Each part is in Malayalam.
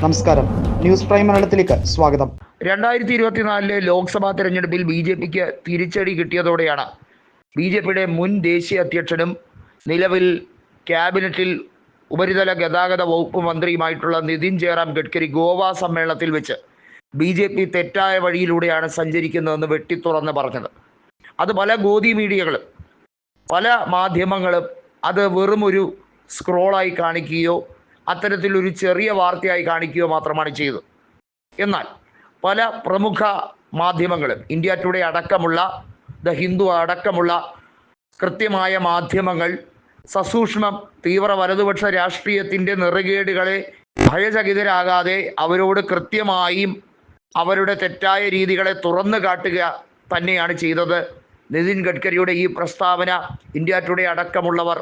നമസ്കാരം. ന്യൂസ് പ്രൈം മലയാളത്തിലേക്ക് സ്വാഗതം. രണ്ടായിരത്തി ഇരുപത്തിനാലിലെ ലോക്സഭാ തെരഞ്ഞെടുപ്പിൽ ബി ജെ പിക്ക് തിരിച്ചടി കിട്ടിയതോടെയാണ് ബി ജെ പിയുടെ മുൻ ദേശീയ അധ്യക്ഷനും നിലവിൽ ക്യാബിനറ്റിൽ ഉപരിതല ഗതാഗത വകുപ്പ് മന്ത്രിയുമായിട്ടുള്ള നിതിൻ ജയറാം ഗഡ്കരി ഗോവ സമ്മേളനത്തിൽ വെച്ച് ബി ജെ പി തെറ്റായ വഴിയിലൂടെയാണ് സഞ്ചരിക്കുന്നതെന്ന് വെട്ടിത്തുറന്ന് പറഞ്ഞത്. അത് പല ഗോതി മീഡിയകളും പല മാധ്യമങ്ങളും അത് വെറുമൊരു സ്ക്രോളായി കാണിക്കുകയോ അത്തരത്തിലൊരു ചെറിയ വാർത്തയായി കാണിക്കുക മാത്രമാണ് ചെയ്തത്. എന്നാൽ പല പ്രമുഖ മാധ്യമങ്ങളും ഇന്ത്യ ടുഡേ അടക്കമുള്ള ദ ഹിന്ദു അടക്കമുള്ള കൃത്യമായ മാധ്യമങ്ങൾ സസൂക്ഷ്മം തീവ്ര വലതുപക്ഷ രാഷ്ട്രീയത്തിന്റെ നെറുകേടുകളെ ഭയചകിതരാകാതെ അവരോട് കൃത്യമായും അവരുടെ തെറ്റായ രീതികളെ തുറന്നു കാട്ടുക തന്നെയാണ് ചെയ്തത്. നിതിൻ ഗഡ്കരിയുടെ ഈ പ്രസ്താവന ഇന്ത്യ ടുഡേ അടക്കമുള്ളവർ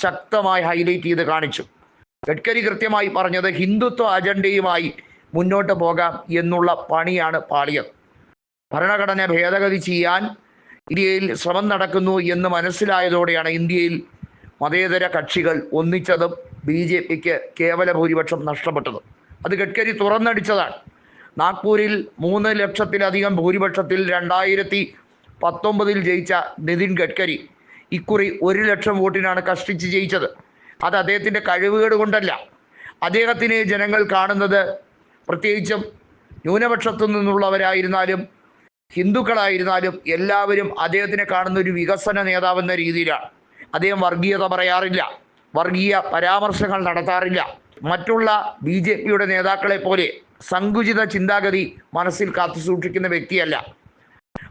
ശക്തമായി ഹൈലൈറ്റ് ചെയ്ത് കാണിച്ചു. ഗഡ്കരി കൃത്യമായി പറഞ്ഞത് ഹിന്ദുത്വ അജണ്ടയുമായി മുന്നോട്ട് പോകാം എന്നുള്ള പണിയാണ് പാളിയത്. ഭരണഘടന ഭേദഗതി ചെയ്യാൻ ഇന്ത്യയിൽ ശ്രമം നടക്കുന്നു എന്ന് മനസ്സിലായതോടെയാണ് ഇന്ത്യയിൽ മതേതര കക്ഷികൾ ഒന്നിച്ചതും ബി ജെ പിക്ക് കേവല ഭൂരിപക്ഷം നഷ്ടപ്പെട്ടതും. അത് ഗഡ്കരി തുറന്നടിച്ചതാണ്. നാഗ്പൂരിൽ മൂന്ന് ലക്ഷത്തിലധികം ഭൂരിപക്ഷത്തിൽ രണ്ടായിരത്തി പത്തൊമ്പതിൽ ജയിച്ച നിതിൻ ഗഡ്കരി ഇക്കുറി ഒരു ലക്ഷം വോട്ടിനാണ് കഷ്ടിച്ച് ജയിച്ചത്. അത് അദ്ദേഹത്തിന്റെ കഴിവുകേട് കൊണ്ടല്ല. അദ്ദേഹത്തിനെ ജനങ്ങൾ കാണുന്നത് പ്രത്യേകിച്ചും ന്യൂനപക്ഷത്തു നിന്നുള്ളവരായിരുന്നാലും ഹിന്ദുക്കളായിരുന്നാലും എല്ലാവരും അദ്ദേഹത്തിനെ കാണുന്ന ഒരു വികസന നേതാവെന്ന രീതിയിലാണ്. അദ്ദേഹം വർഗീയത പറയാറില്ല വർഗീയ പരാമർശങ്ങൾ നടത്താറില്ല. മറ്റുള്ള ബി ജെ പിയുടെ നേതാക്കളെ പോലെ സങ്കുചിത ചിന്താഗതി മനസ്സിൽ കാത്തു സൂക്ഷിക്കുന്ന വ്യക്തിയല്ല.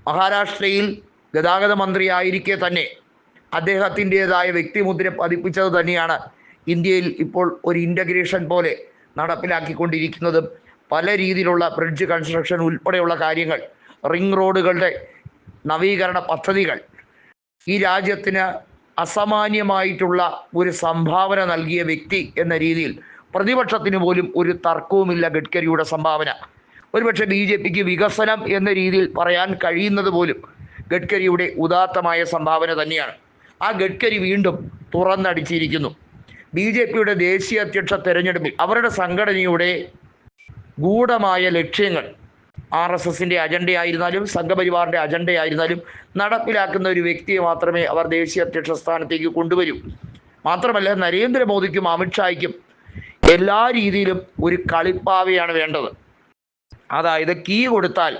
മഹാരാഷ്ട്രയിൽ ഗതാഗത മന്ത്രിയായിരിക്കെ തന്നെ അദ്ദേഹത്തിന്റെതായ വ്യക്തിമുദ്ര പതിപ്പിച്ചത് തന്നെയാണ് ഇന്ത്യയിൽ ഇപ്പോൾ ഒരു ഇന്റഗ്രേഷൻ പോലെ നടപ്പിലാക്കിക്കൊണ്ടിരിക്കുന്നതും പല രീതിയിലുള്ള ബ്രിഡ്ജ് കൺസ്ട്രക്ഷൻ ഉൾപ്പെടെയുള്ള കാര്യങ്ങൾ റിംഗ് റോഡുകളുടെ നവീകരണ പദ്ധതികൾ ഈ രാജ്യത്തിന് അസാമാന്യമായിട്ടുള്ള ഒരു സംഭാവന നൽകിയ വ്യക്തി എന്ന രീതിയിൽ പ്രതിപക്ഷത്തിന് പോലും ഒരു തർക്കവുമില്ല ഗഡ്കരിയുടെ സംഭാവന. ഒരുപക്ഷെ ബി ജെ പിക്ക് വികസനം എന്ന രീതിയിൽ പറയാൻ കഴിയുന്നത് പോലും ഗഡ്കരിയുടെ ഉദാത്തമായ സംഭാവന തന്നെയാണ്. ആ ഗഡ്കരി വീണ്ടും തുറന്നടിച്ചിരിക്കുന്നു. ബി ജെ പിയുടെ ദേശീയ അധ്യക്ഷ തെരഞ്ഞെടുപ്പിൽ അവരുടെ സംഘടനയുടെ ഗൂഢമായ ലക്ഷ്യങ്ങൾ ആർ എസ് എസിന്റെ അജണ്ടയായിരുന്നാലും സംഘപരിവാറിന്റെ അജണ്ടയായിരുന്നാലും നടപ്പിലാക്കുന്ന ഒരു വ്യക്തിയെ മാത്രമേ അവർ ദേശീയ അധ്യക്ഷ സ്ഥാനത്തേക്ക് കൊണ്ടുവരൂ. മാത്രമല്ല നരേന്ദ്രമോദിക്കും അമിത്ഷായ്ക്കും എല്ലാ രീതിയിലും ഒരു കളിപ്പാവയാണ് വേണ്ടത്. അതായത് കീ കൊടുത്താൽ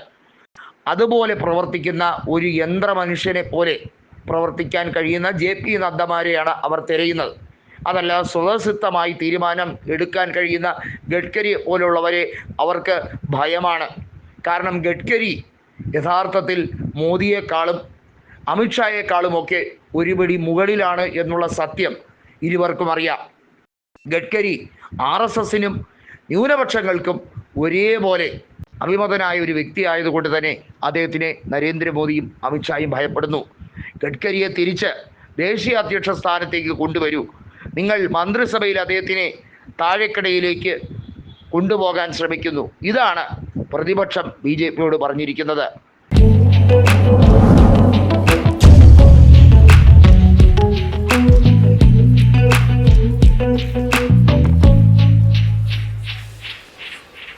അതുപോലെ പ്രവർത്തിക്കുന്ന ഒരു യന്ത്രമനുഷ്യനെ പോലെ പ്രവർത്തിക്കാൻ കഴിയുന്ന ജെ പി നദ്ദമാരെയാണ് അവർ തിരയുന്നത്. അതല്ല സ്വതസിദ്ധമായി തീരുമാനം എടുക്കാൻ കഴിയുന്ന ഗഡ്കരി പോലുള്ളവരെ അവർക്ക് ഭയമാണ്. കാരണം ഗഡ്കരി യഥാർത്ഥത്തിൽ മോദിയെക്കാളും അമിത്ഷായെക്കാളുമൊക്കെ ഒരുപടി മുകളിലാണ് എന്നുള്ള സത്യം ഇരുവർക്കും അറിയാം. ഗഡ്കരി ആർ എസ് എസിനും ന്യൂനപക്ഷങ്ങൾക്കും ഒരേപോലെ അഭിമതനായ ഒരു വ്യക്തിയായതുകൊണ്ട് തന്നെ അദ്ദേഹത്തിനെ നരേന്ദ്രമോദിയും അമിത്ഷായും ഭയപ്പെടുന്നു. ഗഡ്കരിയെ തിരിച്ച് ദേശീയ അധ്യക്ഷ സ്ഥാനത്തേക്ക് കൊണ്ടുവരൂ. നിങ്ങൾ മന്ത്രിസഭയിൽ അദ്ദേഹത്തിനെ താഴെക്കടയിലേക്ക് കൊണ്ടുപോകാൻ ശ്രമിക്കുന്നു. ഇതാണ് പ്രതിപക്ഷം ബി ജെ പിയോട് പറഞ്ഞിരിക്കുന്നത്.